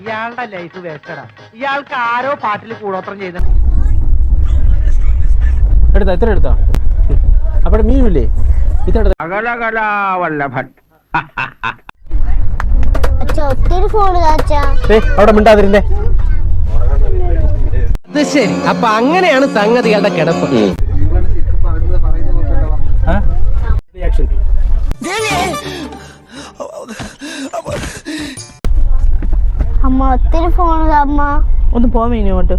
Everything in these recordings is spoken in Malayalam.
ഇയാളുടെ ലൈഫ് വേസ്റ്റഡാ ഇയാൾക്ക് ആരോ പാട്ടിൽ കൂടോത്രം ചെയ്ത എടുത്താ ഇത്ര എടുത്താ. അവിടെ മീനില്ലേ ഇത്ര എടുത്താ. അകലകലാവല്ലഭൻ. അച്ഛാ ഒത്തിരി ഫോൺ അവിടെ മിണ്ടാതിരുന്നേ. അത് ശരി അപ്പൊ അങ്ങനെയാണ് സംഗതികളുടെ കിടപ്പ്. ഒത്തിരി ഫോൺ അമ്മ. ഒന്ന് പോവാൻ ഇങ്ങോട്ട്.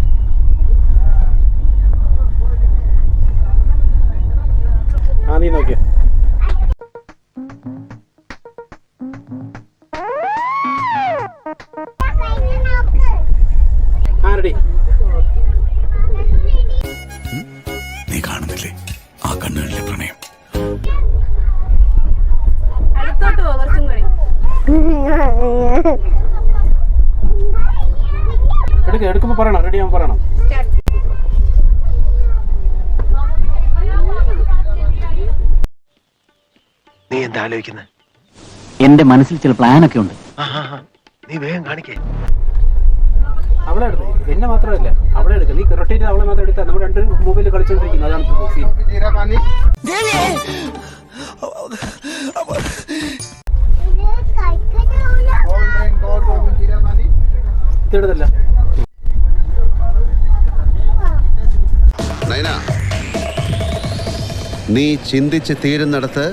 ആ നീ നോക്കിയോ. നീ കാണുന്നില്ലേ? ആ കണ്ണുകളിലെ പ്രണയം. അടുത്തോട്ട് പോ കുറച്ചും കൂടി. എടുക്ക എടുക്കുമ്പോ പറയണം റെഡി ആവുമ്പോ പറയണം. നീ എന്താ ആലോചിക്കുന്നത് എന്റെ മനസ്സിൽ ചില പ്ലാൻ ഒക്കെ ഉണ്ട് നീ വേഗം കാണിക്കേ. അവളെ എടുത്ത് എന്നെ മാത്രമല്ല അവളെ എടുക്ക. നീ റൊട്ടേറ്റ് അവളെ മാത്രം എടുത്താൽ നമ്മൾ രണ്ട് മൊബൈൽ കളിച്ചോണ്ടിരിക്കുന്നു അതാണ് സീൻ. ഇതെടുത്തല്ല. നയന. നീ ചിന്തിച്ച് തീരുന്നിടത്ത്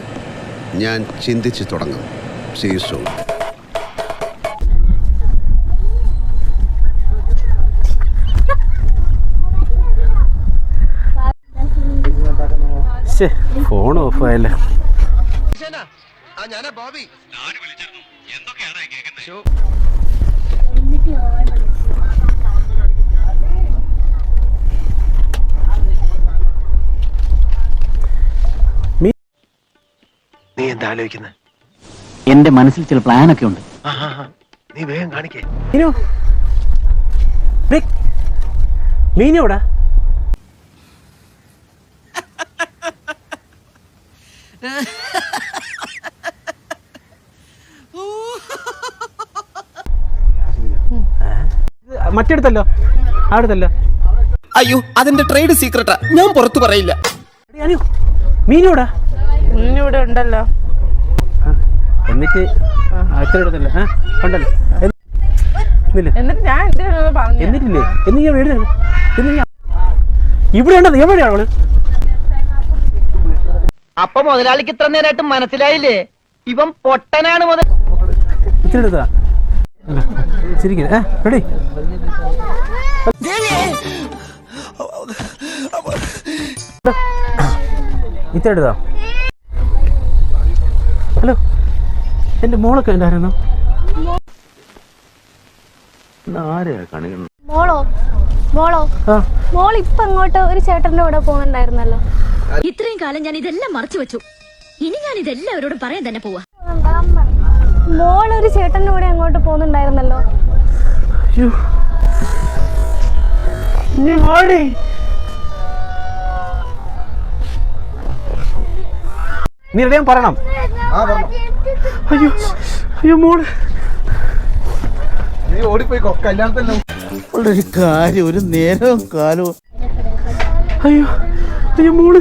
ഞാൻ ചിന്തിച്ച് തുടങ്ങും. സീസു ഫോൺ ഓഫ് ആയല്ലേ. ഞാനാ ബോബി നീ എന്താ ആലോചിക്കുന്നത് എന്റെ മനസ്സിൽ ചില പ്ലാൻ ഒക്കെ ഉണ്ട് നീ വേഗം കാണിക്കേ. മീനോടാ മറ്റെടുത്തല്ലോ. അടുത്തല്ലോ അയ്യോ അതിന്റെ ട്രേഡ് സീക്രട്ടാ ഞാൻ പുറത്തു പറയില്ല. മീനോടാ ഇവിടെ ഉണ്ടല്ലോ. എന്നിട്ട് ഉണ്ടല്ലോ. എന്നിട്ട് ഞാൻ എന്തിനാ പറഞ്ഞു. എന്നിട്ടില്ലേ? എന്ന് ഞാൻ എഴുതി ഇവിടെ ഉണ്ടത് എവിടെയാണ് അവൾ? അപ്പൊ മുതലാളിക്ക് ഇത്ര നേരമായിട്ട് മനസ്സിലായില്ലേ? ഇവൻ പൊട്ടനാണ് മുതൽ ശരിക്കും റെഡി. ഇത്ര എടുത്താ ഹലോ. എന്റെ മോളൊക്കെ ഉണ്ടായിരുന്നു കാണിക്കുന്നത്? മോളോ? മോളോ? ആ. മോൾ ഇപ്പൊ അങ്ങോട്ട് ഒരു ചേട്ടന്റെ കൂടെ പോകുന്നുണ്ടായിരുന്നല്ലോ. ഇത്രയും കാലം ഞാൻ ഇതെല്ലാം മറച്ചു വെച്ചു. ഇനി ഞാൻ ഇതെല്ലാവരോടും പറയാൻ തന്നെ പോവാ. മോൾ ഒരു ചേട്ടന്റെ കൂടെ അങ്ങോട്ട് പോകുന്നുണ്ടായിരുന്നല്ലോ. നീ നീ റെഡി പറയണം അയ്യോ അയ്യോ മോൾ. നീ ഓടിപ്പോയിക്കോ. ഒരു കാര്യം ഒരു നേരവും കാലവും. അയ്യോ അയ്യോ മോൾ.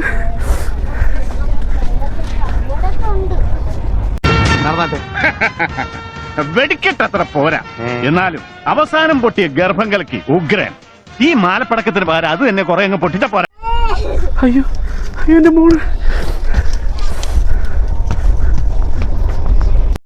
വെടിക്കെട്ടത്ര പോരാ. എന്നാലും അവസാനം പൊട്ടിയ ഗർഭം കലക്കി ഉഗ്രൻ. ഈ മാലപ്പടക്കത്തിന് പകരം അത് തന്നെ കുറെ അങ്ങ് പൊട്ടിട്ട പോരാ. അയ്യോ അയ്യോ എന്റെ മോൾ.